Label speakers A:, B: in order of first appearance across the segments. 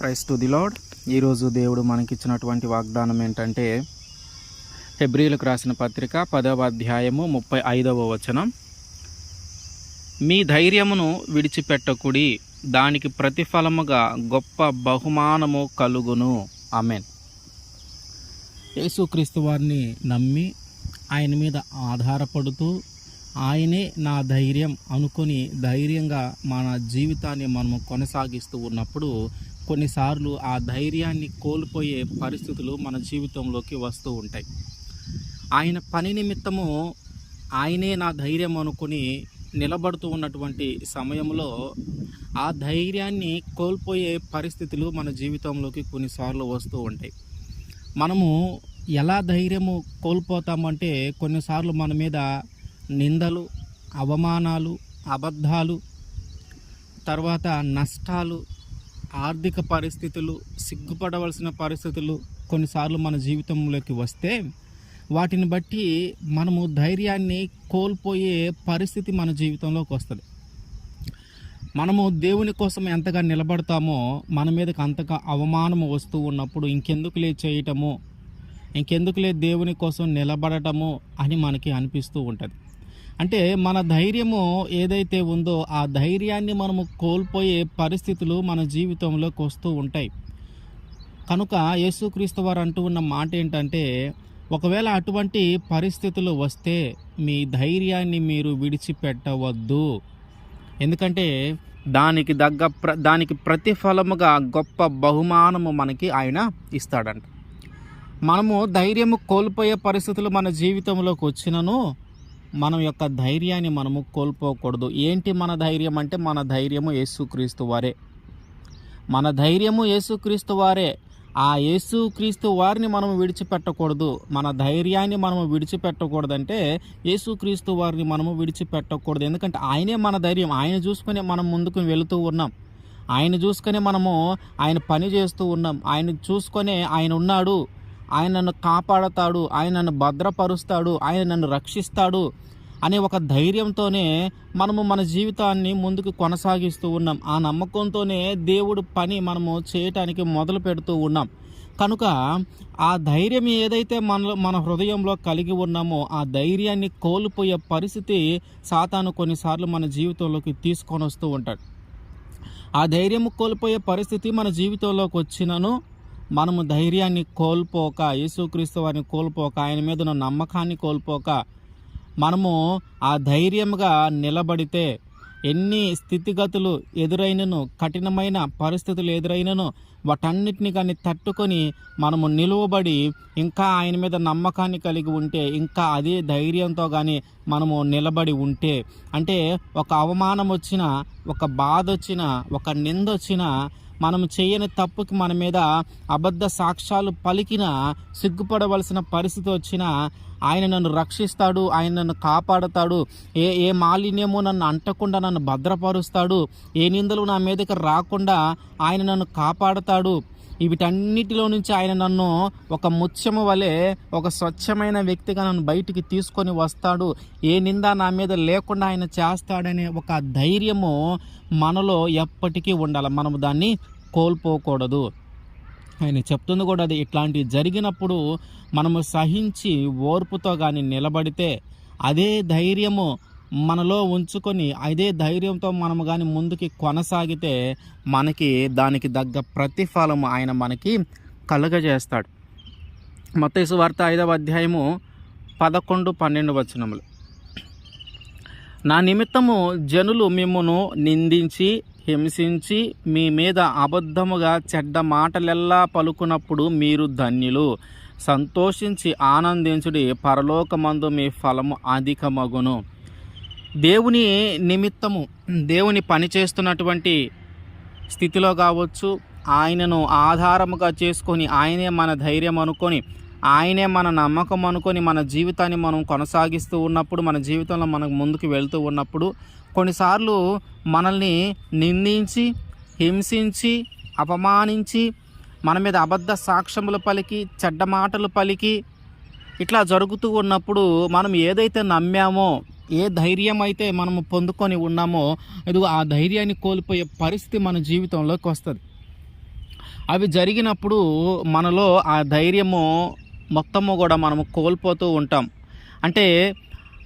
A: Price to the lord ఈరోజు దేవుడు మనకిచ్చినటువంటి వాగ్దానం ఏంటంటే హెబ్రిలకు రాసిన పత్రిక పదవ అధ్యాయము ముప్పై ఐదవ వచనం. మీ ధైర్యమును విడిచిపెట్టకుడి దానికి ప్రతిఫలముగా గొప్ప బహుమానము కలుగును. అమెన్ యేసుక్రీస్తు వారిని నమ్మి ఆయన మీద ఆధారపడుతూ ఆయనే నా ధైర్యం అనుకొని ధైర్యంగా మన జీవితాన్ని మనము కొనసాగిస్తూ ఉన్నప్పుడు కొన్నిసార్లు ఆ ధైర్యాన్ని కోల్పోయే పరిస్థితులు మన జీవితంలోకి వస్తూ ఉంటాయి. ఆయన పని నిమిత్తము ఆయనే నా ధైర్యం అనుకుని నిలబడుతూ ఉన్నటువంటి సమయంలో ఆ ధైర్యాన్ని కోల్పోయే పరిస్థితులు మన జీవితంలోకి కొన్నిసార్లు వస్తూ ఉంటాయి. మనము ఎలా ధైర్యము కోల్పోతామంటే కొన్నిసార్లు మన మీద నిందలు అవమానాలు అబద్ధాలు తర్వాత నష్టాలు ఆర్థిక పరిస్థితులు సిగ్గుపడవలసిన పరిస్థితులు కొన్నిసార్లు మన జీవితంలోకి వస్తే వాటిని బట్టి మనము ధైర్యాన్ని కోల్పోయే పరిస్థితి మన జీవితంలోకి వస్తుంది. మనము దేవుని కోసం ఎంతగా నిలబడతామో మన మీదకి అంతగా అవమానము వస్తూ ఉన్నప్పుడు ఇంకెందుకులే చేయటము ఇంకెందుకులే దేవుని కోసం నిలబడటము అని మనకి అనిపిస్తూ ఉంటుంది. అంటే మన ధైర్యము ఏదైతే ఉందో ఆ ధైర్యాన్ని మనము కోల్పోయే పరిస్థితులు మన జీవితంలోకి వస్తూ ఉంటాయి. కనుక యేసుక్రీస్తు వారు అంటూ ఉన్న మాట ఏంటంటే ఒకవేళ అటువంటి పరిస్థితులు వస్తే మీ ధైర్యాన్ని మీరు విడిచిపెట్టవద్దు. ఎందుకంటే దానికి దగ్గ ప్ర దానికి ప్రతిఫలముగా గొప్ప బహుమానము మనకి ఆయన ఇస్తాడంట. మనము ధైర్యము కోల్పోయే పరిస్థితులు మన జీవితంలోకి వచ్చినను మనం యొక్క ధైర్యాన్ని మనము కోల్పోకూడదు. ఏంటి మన ధైర్యం అంటే మన ధైర్యము యేసుక్రీస్తు వారే. మన ధైర్యము యేసుక్రీస్తు వారే. ఆ యేసుక్రీస్తు వారిని మనం విడిచిపెట్టకూడదు. మన ధైర్యాన్ని మనము విడిచిపెట్టకూడదంటే యేసుక్రీస్తు వారిని మనము విడిచిపెట్టకూడదు. ఎందుకంటే ఆయనే మన ధైర్యం. ఆయన చూసుకునే మనం ముందుకు వెళుతూ ఉన్నాం. ఆయన చూసుకొని మనము ఆయన పని చేస్తూ ఉన్నాం. ఆయన చూసుకొనే ఆయన ఉన్నాడు. ఆయన నన్ను కాపాడతాడు ఆయన నన్ను భద్రపరుస్తాడు ఆయన నన్ను రక్షిస్తాడు అనే ఒక ధైర్యంతోనే మనము మన జీవితాన్ని ముందుకు కొనసాగిస్తూ ఉన్నాం. ఆ నమ్మకంతోనే దేవుడు పని మనము చేయటానికి మొదలు పెడుతూ ఉన్నాం. కనుక ఆ ధైర్యం ఏదైతే మన మన హృదయంలో కలిగి ఉన్నామో ఆ ధైర్యాన్ని కోల్పోయే పరిస్థితి సాతాను కొన్నిసార్లు మన జీవితంలోకి తీసుకొని వస్తూ ఉంటాడు. ఆ ధైర్యం కోల్పోయే పరిస్థితి మన జీవితంలోకి వచ్చినను మనము ధైర్యాన్ని కోల్పోక యేసుక్రీస్తు వారిని కోల్పోక ఆయన మీద ఉన్న నమ్మకాన్ని కోల్పోక మనము ఆ ధైర్యంగా నిలబడితే ఎన్ని స్థితిగతులు ఎదురైనను కఠినమైన పరిస్థితులు ఎదురైనను వాటన్నిటిని కానీ తట్టుకొని మనము నిలువబడి ఇంకా ఆయన మీద నమ్మకాన్ని కలిగి ఉంటే ఇంకా అదే ధైర్యంతో కానీ మనము నిలబడి ఉంటే అంటే ఒక అవమానం వచ్చినా ఒక బాధ వచ్చినా ఒక నింద వచ్చినా మనం చేయని తప్పుకి మన మీద అబద్ధ సాక్ష్యాలు పలికిన సిగ్గుపడవలసిన పరిస్థితి వచ్చినా ఆయన నన్ను రక్షిస్తాడు ఆయన నన్ను కాపాడతాడు ఏ ఏ మాలిన్యమో నన్ను అంటకుండా నన్ను భద్రపరుస్తాడు ఏ నిందలు నా మీదకి రాకుండా ఆయన నన్ను కాపాడతాడు. వీటన్నిటిలో నుంచి ఆయన నన్ను ఒక ముత్యము వలె ఒక స్వచ్ఛమైన వ్యక్తిగా నన్ను బయటికి తీసుకొని వస్తాడు. ఏ నింద నా మీద లేకుండా ఆయన చేస్తాడనే ఒక ధైర్యము మనలో ఎప్పటికీ ఉండాలి. మనము దాన్ని కోల్పోకూడదు. ఆయన చెప్తుంది కూడా అది ఇట్లాంటివి జరిగినప్పుడు మనము సహించి ఓర్పుతో కానీ నిలబడితే అదే ధైర్యము మనలో ఉంచుకొని అదే ధైర్యంతో మనము కానీ ముందుకి కొనసాగితే మనకి దానికి తగ్గ ప్రతిఫలము ఆయన మనకి కలుగజేస్తాడు. మత్తయి వార్త ఐదవ అధ్యాయము పదకొండు పన్నెండు వచనములు. నా నిమిత్తము జనులు మిమ్మును నిందించి హింసించి మీ మీద అబద్ధముగా చెడ్డ మాటలెల్లా పలుకున్నప్పుడు మీరు ధన్యులు. సంతోషించి ఆనందించుడి పరలోకమందు మీ ఫలము అధికమగును. దేవుని నిమిత్తము దేవుని పని చేస్తున్నటువంటి స్థితిలో కావచ్చు ఆయనను ఆధారముగా చేసుకొని ఆయనే మన ధైర్యం అనుకొని ఆయనే మన నమ్మకం అనుకొని మన జీవితాన్ని మనం కొనసాగిస్తూ ఉన్నప్పుడు మన జీవితంలో మనం ముందుకు వెళ్తూ ఉన్నప్పుడు కొన్నిసార్లు మనల్ని నిందించి హింసించి అపమానించి మన మీద అబద్ధ సాక్ష్యములు పలికి చెడ్డ మాటలు పలికి ఇట్లా జరుగుతూ ఉన్నప్పుడు మనం ఏదైతే నమ్మామో ఏ ధైర్యం అయితే మనము పొందుకొని ఉన్నామో ఇదిగో ఆ ధైర్యాన్ని కోల్పోయే పరిస్థితి మన జీవితంలోకి వస్తుంది. అవి జరిగినప్పుడు మనలో ఆ ధైర్యము మొత్తము కూడా మనము కోల్పోతూ ఉంటాం. అంటే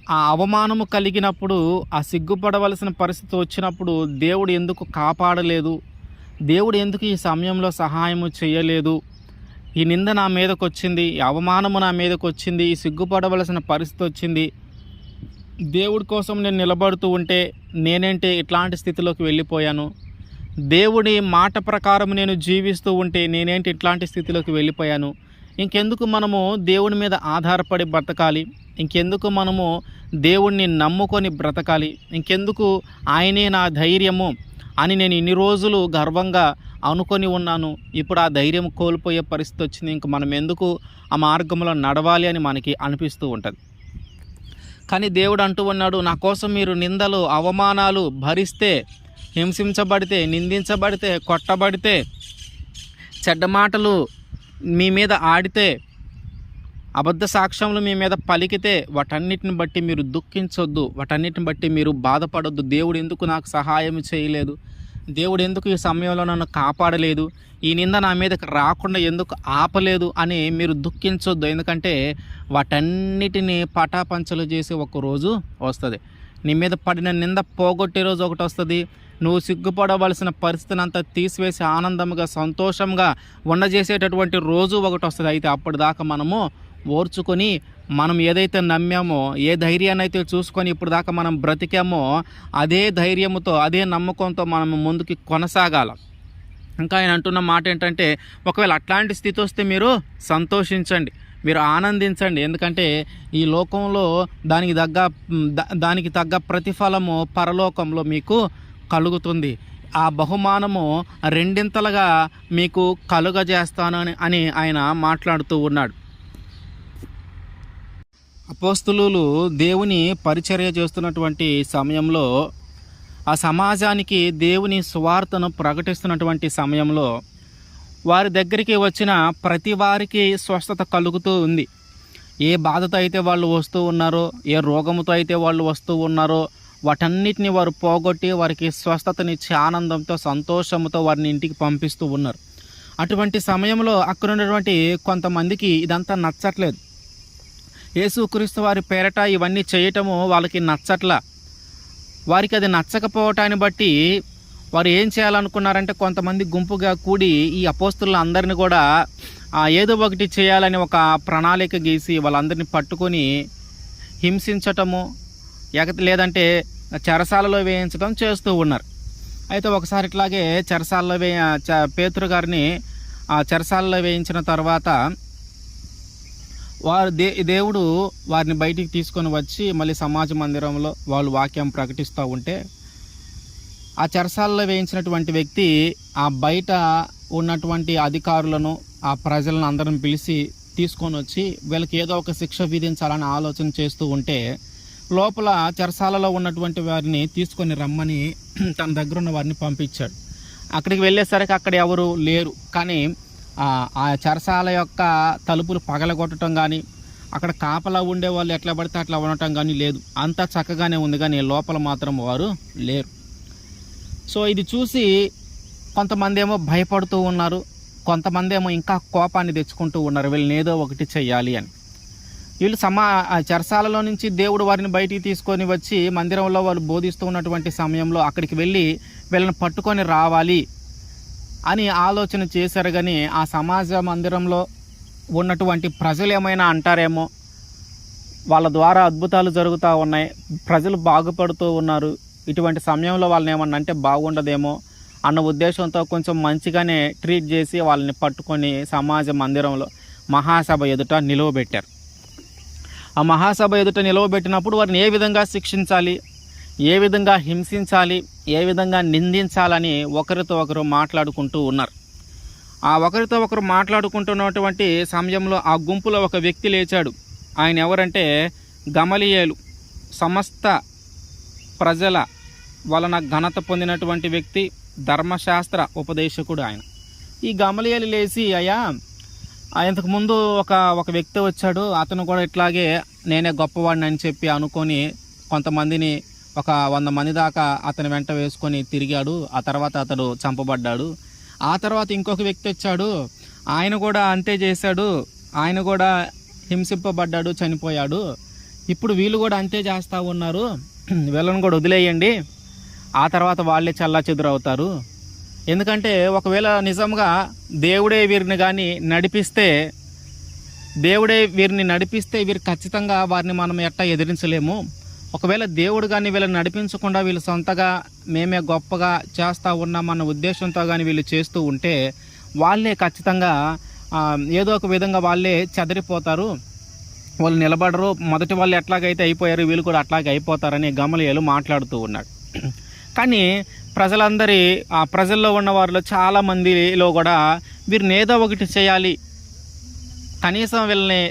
A: ఆ అవమానము కలిగినప్పుడు ఆ సిగ్గుపడవలసిన పరిస్థితి వచ్చినప్పుడు దేవుడు ఎందుకు కాపాడలేదు? దేవుడు ఎందుకు ఈ సమయంలో సహాయము చేయలేదు? ఈ నింద నా మీదకు వచ్చింది ఈ అవమానము నా మీదకు వచ్చింది ఈ సిగ్గుపడవలసిన పరిస్థితి వచ్చింది. దేవుడి కోసం నేను నిలబడుతూ ఉంటే నేనేంటి ఇట్లాంటి స్థితిలోకి వెళ్ళిపోయాను. దేవుడి మాట ప్రకారం నేను జీవిస్తూ ఉంటే నేనేంటి ఇట్లాంటి స్థితిలోకి వెళ్ళిపోయాను. ఇంకెందుకు మనము దేవుని మీద ఆధారపడి బ్రతకాలి? ఇంకెందుకు మనము దేవుణ్ణి నమ్ముకొని బ్రతకాలి? ఇంకెందుకు ఆయనే నా ధైర్యము అని నేను ఇన్ని రోజులు గర్వంగా అనుకొని ఉన్నాను. ఇప్పుడు ఆ ధైర్యం కోల్పోయే పరిస్థితి వచ్చింది. ఇంక మనం ఎందుకు ఆ మార్గంలో నడవాలి అని మనకి అనిపిస్తూ ఉంటుంది. కానీ దేవుడు అంటూ ఉన్నాడు నా కోసం మీరు నిందలు అవమానాలు భరిస్తే హింసించబడితే నిందించబడితే కొట్టబడితే చెడ్డ మాటలు మీ మీద ఆడితే అబద్ధ సాక్ష్యములు మీ మీద పలికితే వాటన్నిటిని బట్టి మీరు దుఃఖించొద్దు వాటన్నిటిని బట్టి మీరు బాధపడొద్దు. దేవుడు ఎందుకు నాకు సహాయం చేయలేదు? దేవుడు ఎందుకు ఈ సమయంలో నన్ను కాపాడలేదు? ఈ నింద నా మీదకి రాకుండా ఎందుకు ఆపలేదు అని మీరు దుఃఖించొద్దు. ఎందుకంటే వాటన్నిటిని పటాపంచలు చేసి ఒక రోజు వస్తుంది. నీ మీద పడిన నింద పోగొట్టే రోజు ఒకటి వస్తుంది. నువ్వు సిగ్గుపడవలసిన పరిస్థితిని అంతా తీసివేసి ఆనందంగా సంతోషంగా ఉండజేసేటటువంటి రోజు ఒకటి వస్తుంది. అయితే అప్పటిదాకా మనము ఓర్చుకొని మనం ఏదైతే నమ్మామో ఏ ధైర్యాన్ని అయితే చూసుకొని ఇప్పుడు దాకా మనం బ్రతికామో అదే ధైర్యంతో అదే నమ్మకంతో మనం ముందుకి కొనసాగాల. ఇంకా ఆయన అంటున్న మాట ఏంటంటే ఒకవేళ అట్లాంటి స్థితి వస్తే మీరు సంతోషించండి మీరు ఆనందించండి. ఎందుకంటే ఈ లోకంలో దానికి తగ్గ దా- దానికి తగ్గ ప్రతిఫలము పరలోకంలో మీకు కలుగుతుంది. ఆ బహుమానము రెండింతలుగా మీకు కలుగజేస్తాను అని అని ఆయన మాట్లాడుతూ ఉన్నాడు. అపోస్తులు దేవుని పరిచర్య చేస్తున్నటువంటి సమయంలో ఆ సమాజానికి దేవుని సువార్తను ప్రకటిస్తున్నటువంటి సమయంలో వారి దగ్గరికి వచ్చిన ప్రతి వారికి స్వస్థత కలుగుతూ ఉంది. ఏ బాధతో అయితే వాళ్ళు వస్తూ ఉన్నారో ఏ రోగముతో అయితే వాళ్ళు వస్తూ ఉన్నారో వాటన్నిటిని వారు పోగొట్టి వారికి స్వస్థతనిచ్చి ఆనందంతో సంతోషంతో వారిని ఇంటికి పంపిస్తూ ఉన్నారు. అటువంటి సమయంలో అక్కడ ఉన్నటువంటి కొంతమందికి ఇదంతా నచ్చట్లేదు. యేసుక్రీస్తు వారి పేరట ఇవన్నీ చేయటము వాళ్ళకి నచ్చట్ల. వారికి అది నచ్చకపోవటాన్ని బట్టి వారు ఏం చేయాలనుకున్నారంటే కొంతమంది గుంపుగా కూడి ఈ అపోస్తుల అందరిని కూడా ఏదో ఒకటి చేయాలని ఒక ప్రణాళిక గీసి వాళ్ళందరినీ పట్టుకొని హింసించటము ఎక లేదంటే చెరసాలలో వేయించడం చేస్తూ ఉన్నారు. అయితే ఒకసారి ఇట్లాగే చెరసాలలో వే చ- పేతురు గారిని ఆ చెరసాలలో వేయించిన తర్వాత వారు దే దేవుడు వారిని బయటికి తీసుకొని వచ్చి మళ్ళీ సమాజ మందిరంలో వాళ్ళు వాక్యం ప్రకటిస్తూ ఉంటే ఆ చెరసాలలో వేయించినటువంటి వ్యక్తి ఆ బయట ఉన్నటువంటి అధికారులను ఆ ప్రజలను అందరం పిలిచి తీసుకొని వచ్చి వీళ్ళకి ఏదో ఒక శిక్ష విధించాలని ఆలోచన చేస్తూ ఉంటే లోపల చెరసాలలో ఉన్నటువంటి వారిని తీసుకొని రమ్మని తన దగ్గర ఉన్న వారిని పంపించాడు. అక్కడికి వెళ్ళేసరికి అక్కడ ఎవరు లేరు. కానీ ఆ చరసాల చెరసాల యొక్క తలుపులు పగలగొట్టడం కానీ అక్కడ కాపలా ఉండే వాళ్ళు ఎట్లా పడితే అట్లా ఉండటం కానీ లేదు. అంతా చక్కగానే ఉంది కానీ లోపల మాత్రం వారు లేరు. సో ఇది చూసి కొంతమంది ఏమో భయపడుతూ ఉన్నారు. కొంతమంది ఏమో ఇంకా కోపాన్ని తెచ్చుకుంటూ ఉన్నారు. వీళ్ళని ఏదో ఒకటి చెయ్యాలి అని. వీళ్ళు సమా ఆ చెరసాలలో నుంచి దేవుడు వారిని బయటికి తీసుకొని వచ్చి మందిరంలో వాళ్ళు బోధిస్తూ ఉన్నటువంటి సమయంలో అక్కడికి వెళ్ళి వీళ్ళని పట్టుకొని రావాలి. అని ఆలోచన చేశారు కానీ ఆ సమాజ మందిరంలో ఉన్నటువంటి ప్రజలు ఏమైనా అంటారేమో? వాళ్ళ ద్వారా అద్భుతాలు జరుగుతూ ఉన్నాయి. ప్రజలు బాగుపడుతూ ఉన్నారు. ఇటువంటి సమయంలో వాళ్ళని ఏమన్నా అంటే బాగుండదేమో అన్న ఉద్దేశంతో కొంచెం మంచిగానే ట్రీట్ చేసి వాళ్ళని పట్టుకొని సమాజ మందిరంలో మహాసభ ఎదుట నిలువబెట్టారు. ఆ మహాసభ ఎదుట నిలవబెట్టినప్పుడు వారిని ఏ విధంగా శిక్షించాలి? ఏ విధంగా హింసించాలి ఏ విధంగా నిందించాలని ఒకరితో ఒకరు మాట్లాడుకుంటూ ఉన్నారు. ఆ ఒకరితో ఒకరు మాట్లాడుకుంటున్నటువంటి సమయంలో ఆ గుంపులో ఒక వ్యక్తి లేచాడు. ఆయన ఎవరంటే గమలియేలు సమస్త ప్రజల వలన ఘనత పొందినటువంటి వ్యక్తి ధర్మశాస్త్ర ఉపదేశకుడు ఆయన. ఈ గమలియేలు లేచి అయ్యా ఇంతకుముందు ముందు ఒక ఒక వ్యక్తి వచ్చాడు. అతను కూడా ఇట్లాగే నేనే గొప్పవాడిని అని చెప్పి అనుకొని కొంతమందిని ఒక వంద మంది దాకా అతని వెంట వేసుకొని తిరిగాడు. ఆ తర్వాత అతడు చంపబడ్డాడు. ఆ తర్వాత ఇంకొక వ్యక్తి వచ్చాడు. ఆయన కూడా అంతే చేశాడు. ఆయన కూడా హింసింపబడ్డాడు చనిపోయాడు. ఇప్పుడు వీళ్ళు కూడా అంతే చేస్తూ ఉన్నారు. వీళ్ళని కూడా వదిలేయండి. ఆ తర్వాత వాళ్ళే చల్లా చెదురవుతారు ఎందుకంటే ఒకవేళ నిజంగా దేవుడే వీరిని కానీ నడిపిస్తే దేవుడే వీరిని నడిపిస్తే వీరు ఖచ్చితంగా వారిని మనం ఎట్టా ఎదిరించలేము. ఒకవేళ దేవుడు కానీ వీళ్ళని నడిపించకుండా వీళ్ళు సొంతగా మేమే గొప్పగా చేస్తూ ఉన్నామన్న ఉద్దేశంతో కానీ వీళ్ళు చేస్తూ ఉంటే వాళ్ళే ఖచ్చితంగా ఏదో ఒక విధంగా వాళ్ళే చెదరిపోతారు. వాళ్ళు నిలబడరు. మొదటి వాళ్ళు ఎట్లాగైతే అయిపోయారు వీళ్ళు కూడా అట్లాగే అయిపోతారని గమలియలు మాట్లాడుతూ ఉన్నాడు. కానీ ప్రజలందరి ఆ ప్రజల్లో ఉన్న వారిలో చాలా మందిలో కూడా వీరిని ఏదో ఒకటి చేయాలి. కనీసం వీళ్ళని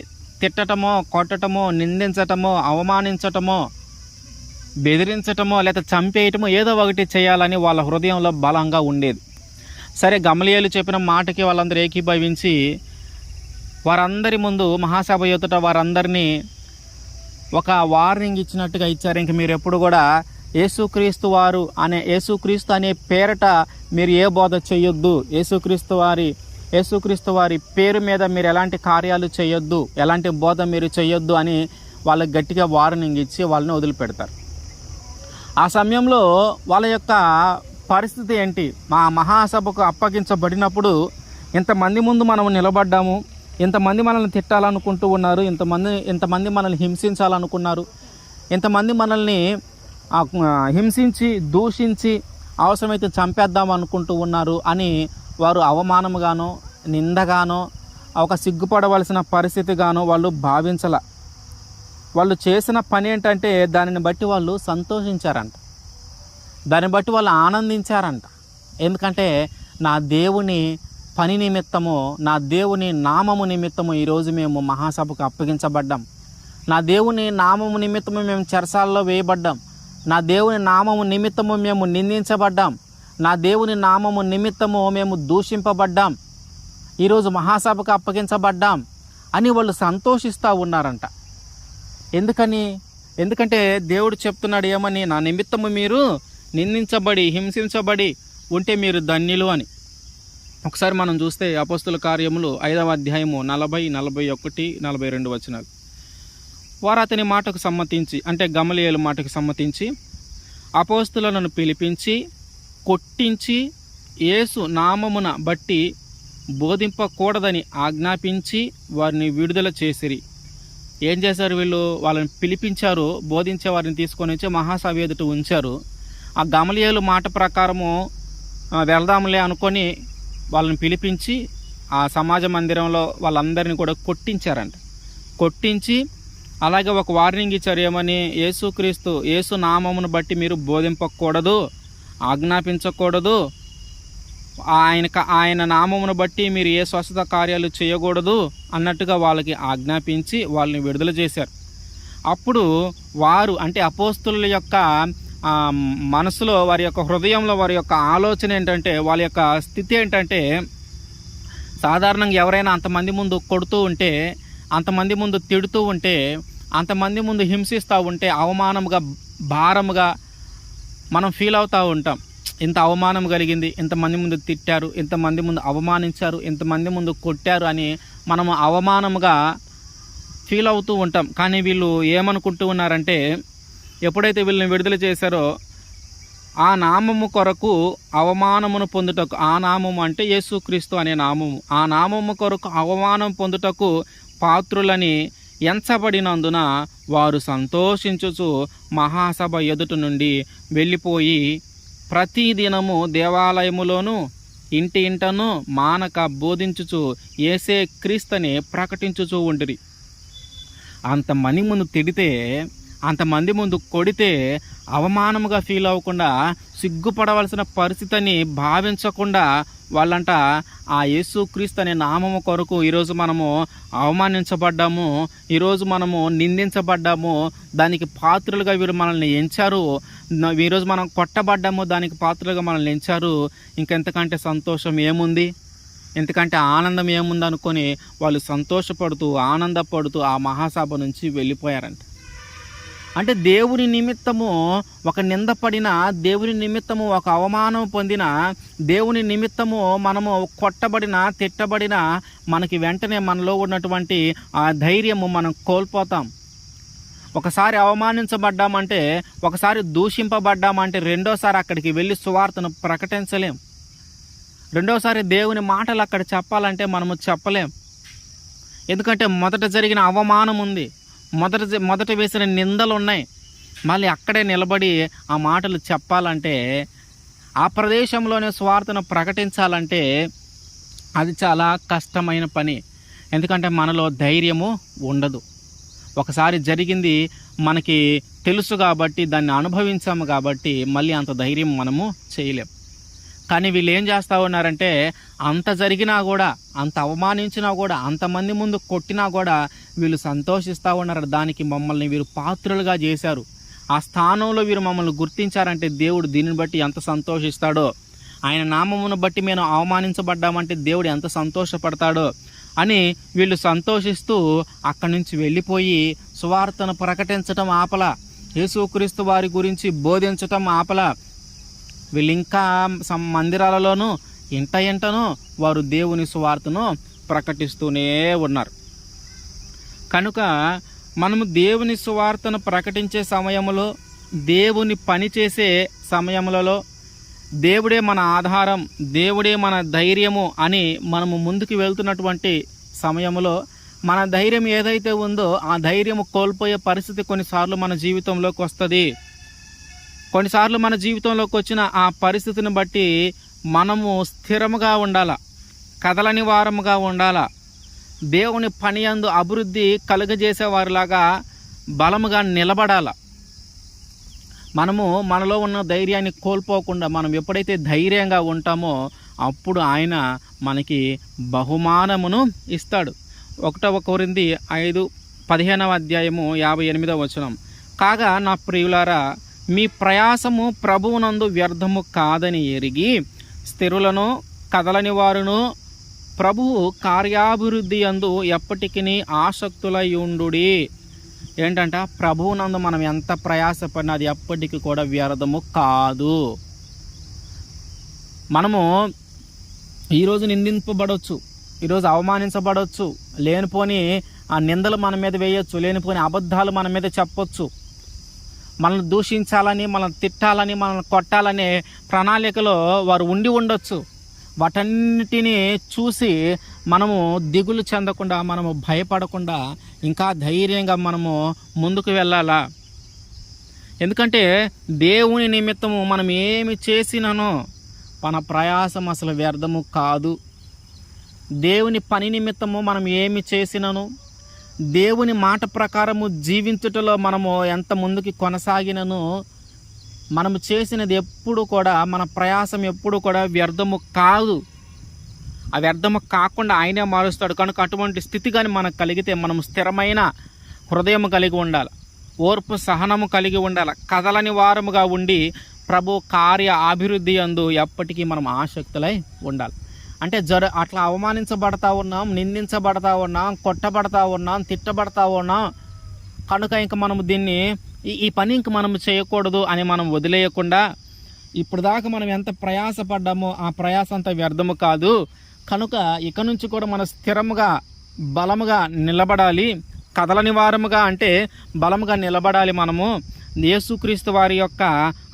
A: తిట్టటమో కొట్టటమో నిందించటమో అవమానించటమో బెదిరించటమో లేదా చంపేయటమో ఏదో ఒకటి చేయాలని వాళ్ళ హృదయంలో బలంగా ఉండేది. సరే గమలియలు చెప్పిన మాటకి వాళ్ళందరూ ఏకీభవించి వారందరి ముందు మహాసభ ఎదుట వారందరినీ ఒక వార్నింగ్ ఇచ్చినట్టుగా ఇచ్చారు. ఇంక మీరు ఎప్పుడు కూడా యేసుక్రీస్తు వారు అనే యేసుక్రీస్తు అనే పేరట మీరు ఏ బోధ చేయొద్దు. యేసుక్రీస్తు వారి యేసుక్రీస్తు వారి పేరు మీద మీరు ఎలాంటి కార్యాలు చేయొద్దు ఎలాంటి బోధ మీరు చేయొద్దు అని వాళ్ళకి గట్టిగా వార్నింగ్ ఇచ్చి వాళ్ళని వదిలిపెడతారు. ఆ సమయంలో వాళ్ళ యొక్క పరిస్థితి ఏంటి? మా మహాసభకు అప్పగించబడినప్పుడు ఇంతమంది ముందు మనం నిలబడ్డాము. ఇంతమంది మనల్ని తిట్టాలనుకుంటూ ఉన్నారు. ఇంతమంది ఇంతమంది మనల్ని హింసించాలనుకున్నారు. ఇంతమంది మనల్ని హింసించి దూషించి అవసరమైతే చంపేద్దాం అనుకుంటూ ఉన్నారు అని వారు అవమానముగానో నిందగానో ఒక సిగ్గుపడవలసిన పరిస్థితిగానో వాళ్ళు భావించాల. వాళ్ళు చేసిన పని ఏంటంటే దానిని బట్టి వాళ్ళు సంతోషించారంట. దాన్ని బట్టి వాళ్ళు ఆనందించారంట. ఎందుకంటే నా దేవుని పని నిమిత్తము నా దేవుని నామము నిమిత్తము ఈరోజు మేము మహాసభకు అప్పగించబడ్డాం. నా దేవుని నామము నిమిత్తము మేము చెరసాలలో వేయబడ్డాం. నా దేవుని నామము నిమిత్తము మేము నిందించబడ్డాం. నా దేవుని నామము నిమిత్తము మేము దూషింపబడ్డాం. ఈరోజు మహాసభకు అప్పగించబడ్డాం అని వాళ్ళు సంతోషిస్తూ ఉన్నారంట. ఎందుకని? ఎందుకంటే దేవుడు చెప్తున్నాడు ఏమని? నా నిమిత్తము మీరు నిందించబడి హింసించబడి ఉంటే మీరు ధన్యులు అని. ఒకసారి మనం చూస్తే అపస్తుల కార్యములు ఐదవ అధ్యాయము నలభై నలభై ఒకటి నలభై రెండు వచనాలు. వారు అతని మాటకు సమ్మతించి అంటే గమలియలు మాటకు సమ్మతించి అపోస్తులను పిలిపించి కొట్టించి యేసు నామమున బట్టి బోధింపకూడదని ఆజ్ఞాపించి వారిని విడుదల చేసిరి. ఏం చేశారు వీళ్ళు? వాళ్ళని పిలిపించారు బోధించే వారిని తీసుకొని వచ్చి మహాసభ ఎదుట ఉంచారు. ఆ గమలియలు మాట ప్రకారము వెళదాములే అనుకొని వాళ్ళని పిలిపించి ఆ సమాజ మందిరంలో వాళ్ళందరినీ కూడా కొట్టించారంట. కొట్టించి అలాగే ఒక వార్నింగ్ ఇచ్చారు ఏమని? యేసుక్రీస్తు యేసు నామమును బట్టి మీరు బోధింపకూడదు ఆజ్ఞాపించకూడదు ఆయన ఆయన నామమును బట్టి మీరు ఏ స్వస్థత కార్యాలు చేయకూడదు అన్నట్టుగా వాళ్ళకి ఆజ్ఞాపించి వాళ్ళని విడుదల చేశారు. అప్పుడు వారు అంటే అపోస్తుల యొక్క మనసులో వారి యొక్క హృదయంలో వారి యొక్క ఆలోచన ఏంటంటే వాళ్ళ యొక్క స్థితి ఏంటంటే సాధారణంగా ఎవరైనా అంతమంది ముందు కొడుతూ ఉంటే అంతమంది ముందు తిడుతూ ఉంటే అంతమంది ముందు హింసిస్తూ ఉంటే అవమానముగా భారముగా మనం ఫీల్ అవుతూ ఉంటాం. ఇంత అవమానం కలిగింది ఇంతమంది ముందు తిట్టారు ఇంతమంది ముందు అవమానించారు ఇంతమంది ముందు కొట్టారు అని మనము అవమానంగా ఫీల్ అవుతూ ఉంటాం. కానీ వీళ్ళు ఏమనుకుంటూ ఉన్నారంటే ఎప్పుడైతే వీళ్ళని విడుదల చేశారో ఆ నామము కొరకు అవమానమును పొందుటకు ఆ నామము అంటే యేసుక్రీస్తు అనే నామము. ఆ నామము కొరకు అవమానం పొందుటకు పాత్రులని ఎంచబడినందున వారు సంతోషించుచు మహాసభ ఎదుట నుండి వెళ్ళిపోయి ప్రతిదినము దేవాలయములోను ఇంటి ఇంటను మానక బోధించుచు ఏసే క్రీస్తని ప్రకటించుచూ ఉండిరి. అంత ముందు తిడితే అంతమంది ముందు కొడితే అవమానముగా ఫీల్ అవ్వకుండా సిగ్గుపడవలసిన పరిస్థితిని భావించకుండా వాళ్ళంట ఆ యేసుక్రీస్తు అనే నామము కొరకు ఈరోజు మనము అవమానించబడ్డాము ఈరోజు మనము నిందించబడ్డాము దానికి పాత్రలుగా వీరు మనల్ని ఎంచారు ఈరోజు మనం కొట్టబడ్డాము దానికి పాత్రలుగా మనల్ని ఎంచారు ఇంకెంతకంటే సంతోషం ఏముంది? ఎందుకంటే ఆనందం ఏముంది అనుకొని వాళ్ళు సంతోషపడుతూ ఆనందపడుతూ ఆ మహాసభ నుంచి వెళ్ళిపోయారంట. అంటే దేవుని నిమిత్తము ఒక నిందపడిన దేవుని నిమిత్తము ఒక అవమానం పొందిన దేవుని నిమిత్తము మనము కొట్టబడిన తిట్టబడిన మనకి వెంటనే మనలో ఉన్నటువంటి ఆ ధైర్యము మనం కోల్పోతాం. ఒకసారి అవమానించబడ్డామంటే ఒకసారి దూషింపబడ్డామంటే రెండోసారి అక్కడికి వెళ్ళి సువార్తను ప్రకటించలేం. రెండోసారి దేవుని మాటలు అక్కడ చెప్పాలంటే మనము చెప్పలేం. ఎందుకంటే మొదట జరిగిన అవమానం ఉంది మొదట మొదట వేసిన నిందలు ఉన్నాయి మళ్ళీ అక్కడే నిలబడి ఆ మాటలు చెప్పాలంటే ఆ ప్రదేశంలోనే స్వార్థను ప్రకటించాలంటే అది చాలా కష్టమైన పని. ఎందుకంటే మనలో ధైర్యము ఉండదు. ఒకసారి జరిగింది మనకి తెలుసు కాబట్టి దాన్ని అనుభవించాము కాబట్టి మళ్ళీ అంత ధైర్యం మనము చేయలేం. కానీ వీళ్ళు ఏం చేస్తూ ఉన్నారంటే అంత జరిగినా కూడా అంత అవమానించినా కూడా అంతమంది ముందు కొట్టినా కూడా వీళ్ళు సంతోషిస్తూ ఉన్నారు. దానికి మమ్మల్ని వీరు పాత్రులుగా చేశారు. ఆ స్థానంలో వీరు మమ్మల్ని గుర్తించారంటే దేవుడు దీనిని బట్టి ఎంత సంతోషిస్తాడో. ఆయన నామమును బట్టి మేము అవమానించబడ్డామంటే దేవుడు ఎంత సంతోషపడతాడో అని వీళ్ళు సంతోషిస్తూ అక్కడి నుంచి వెళ్ళిపోయి సువార్తను ప్రకటించటం ఆపల. యేసుక్రీస్తు వారి గురించి బోధించటం ఆపల. వీళ్ళు ఇంకా సమ్ మందిరాలలోనూ ఇంట ఇంటను వారు దేవుని సువార్తను ప్రకటిస్తూనే ఉన్నారు. కనుక మనము దేవుని సువార్తను ప్రకటించే సమయంలో దేవుని పని చేసే సమయములలో దేవుడే మన ఆధారం దేవుడే మన ధైర్యము అని మనము ముందుకు వెళ్తున్నటువంటి సమయంలో మన ధైర్యం ఏదైతే ఉందో ఆ ధైర్యం కోల్పోయే పరిస్థితి కొన్నిసార్లు మన జీవితంలోకి వస్తుంది. కొన్నిసార్లు మన జీవితంలోకి వచ్చిన ఆ పరిస్థితిని బట్టి మనము స్థిరముగా ఉండాల కదలని వారముగా ఉండాల. దేవుని పని అందు అభివృద్ధి కలుగజేసేవారిలాగా బలముగా నిలబడాల. మనము మనలో ఉన్న ధైర్యాన్ని కోల్పోకుండా మనం ఎప్పుడైతే ధైర్యంగా ఉంటామో అప్పుడు ఆయన మనకి బహుమానమును ఇస్తాడు. ఒకటవ కోరింది ఐదు పదిహేనవ అధ్యాయము యాభై ఎనిమిదవ వచనం. కాగా నా ప్రియులారా మీ ప్రయాసము ప్రభువునందు వ్యర్థము కాదని ఎరిగి స్థిరులను కదలని వారును ప్రభువు కార్యాభివృద్ధి అందు ఎప్పటికీ ఆసక్తులై ఉండుడి. ఏంటంట? ప్రభువునందు మనం ఎంత ప్రయాసపడినా అది ఎప్పటికీ కూడా వ్యర్థము కాదు. మనము ఈరోజు నిందింపబడవచ్చు ఈరోజు అవమానించబడవచ్చు లేనిపోని ఆ నిందలు మన మీద వేయచ్చు లేనిపోని అబద్ధాలు మన మీద చెప్పొచ్చు. మనల్ని దూషించాలని మనల్ని తిట్టాలని మనల్ని కొట్టాలనే ప్రణాళికలో వారు ఉండి ఉండొచ్చు. వాటన్నిటిని చూసి మనము దిగులు చెందకుండా మనము భయపడకుండా ఇంకా ధైర్యంగా మనము ముందుకు వెళ్ళాలా? ఎందుకంటే దేవుని నిమిత్తము మనం ఏమి చేసినానో మన ప్రయాసం అసలు వ్యర్థము కాదు. దేవుని పని నిమిత్తము మనం ఏమి చేసినను? దేవుని మాట ప్రకారము జీవించుటలో మనము ఎంత ముందుకి కొనసాగినను మనము చేసినది ఎప్పుడు కూడా మన ప్రయాసం ఎప్పుడు కూడా వ్యర్థము కాదు. ఆ వ్యర్థము కాకుండా ఆయనే మారుస్తాడు. కనుక అటువంటి స్థితి కానీ మనకు కలిగితే మనం స్థిరమైన హృదయం కలిగి ఉండాలి. ఓర్పు సహనము కలిగి ఉండాలి. కదలని వారముగా ఉండి ప్రభు కార్య అభివృద్ధి అందు ఎప్పటికీ మనం ఆసక్తులై ఉండాలి. అంటే జర అట్లా అవమానించబడతా ఉన్నాం నిందించబడతా ఉన్నాం కొట్టబడతా ఉన్నాం తిట్టబడతా ఉన్నాం. కనుక ఇంక మనం దీన్ని ఈ ఈ పని ఇంక మనం చేయకూడదు అని మనం వదిలేయకుండా ఇప్పుడు దాకా మనం ఎంత ప్రయాసపడ్డామో ఆ ప్రయాస అంత వ్యర్థము కాదు. కనుక ఇక నుంచి కూడా మన స్థిరముగా బలముగా నిలబడాలి. కదలని వారముగా అంటే బలముగా నిలబడాలి మనము. యేసుక్రీస్తు వారి యొక్క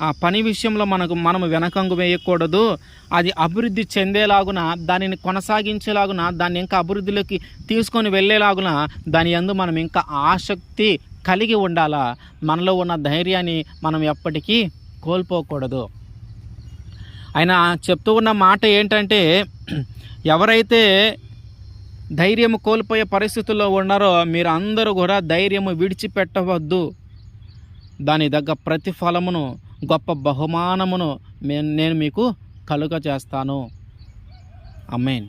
A: ఆ పని విషయంలో మనకు మనము వెనకంగు వేయకూడదు. అది అభివృద్ధి చెందేలాగున దానిని కొనసాగించేలాగున దాన్ని ఇంకా అభివృద్ధిలోకి తీసుకొని వెళ్ళేలాగున దాని యందు మనం ఇంకా ఆసక్తి కలిగి ఉండాలా. మనలో ఉన్న ధైర్యాన్ని మనం ఎప్పటికీ కోల్పోకూడదు. ఆయన చెప్తూ ఉన్న మాట ఏంటంటే ఎవరైతే ధైర్యం కోల్పోయే పరిస్థితుల్లో ఉన్నారో మీరు అందరూ కూడా ధైర్యము విడిచిపెట్టవద్దు. దాని దగ్గ ప్రతిఫలమును గొప్ప బహుమానమును నేను మీకు కలుగ చేస్తాను అమ్మేన్